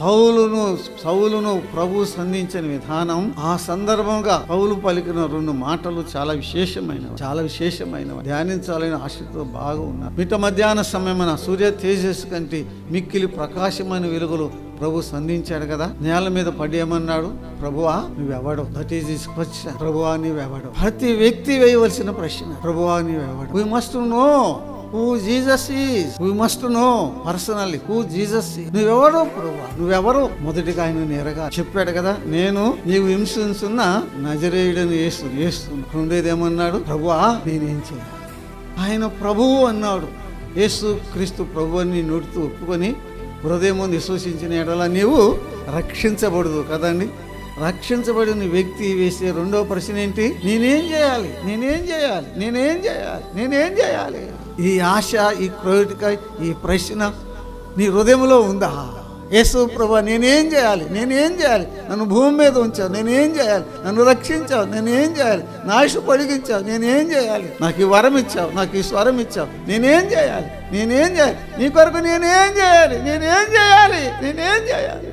పౌలును సౌలును ప్రభు సంధించిన విధానం ఆ సందర్భంగా పౌలు పలికిన రెండు మాటలు చాలా విశేషమైనవి. చాలా విశేషమైనవి. ధ్యానించాలని ఆశతో బాగా ఉన్నారు మిట మధ్యాహ్న సమయమైన సూర్య తేజస్సు కంటే మిక్కిలి ప్రకాశమైన వెలుగులు ప్రభు సంధించాడు కదా. నేల మీద పడేయమన్నాడు. ప్రభువా నువ్వెవడు? దట్ ఈస్ ఇస్ క్వశ్చన్ ప్రభువా నీవెవడు ప్రతి వ్యక్తి వేయవలసిన ప్రశ్న. ప్రభువా నీవెవడు we must know who Jesus is we must know personally who Jesus నువ్వెవరు ప్రభు నువ్వెవరు? మొదటిగా ఆయన నేరగా చెప్పాడు కదా నేను నీవు హింసిస్తున్న నజరేయుడని వేస్తు వేస్తున్నా ఉండేదేమన్నాడు ప్రభువా నేనేం చేయాలి? ఆయన ప్రభువు అన్నాడు. యేసు క్రీస్తు ప్రభు అని నోటితో ఒప్పుకొని హృదయం విశ్వసించిన ఎడల నీవు రక్షించబడదు కదండి. రక్షించబడిన వ్యక్తి వేసే రెండో ప్రశ్న ఏంటి నేనేం చేయాలి నేనేం చేయాలి నేనేం చేయాలి నేనేం చేయాలి ఈ ఆశ ఈ క్రోటిక ఈ ప్రశ్న నీ హృదయంలో ఉందా యేసు ప్రభా నేనేం చేయాలి నేనేం చేయాలి నన్ను భూమి మీద ఉంచావు నేనేం చేయాలి నన్ను రక్షించావు నేనేం చేయాలి నాశు పొడిగించావు నేనేం చేయాలి నాకు ఈ వరం ఇచ్చావు నాకు ఈ స్వరం ఇచ్చావు నేనేం చేయాలి నేనేం చేయాలి నీ కొరకు నేనేం చేయాలి నేనేం చేయాలి నేనేం చేయాలి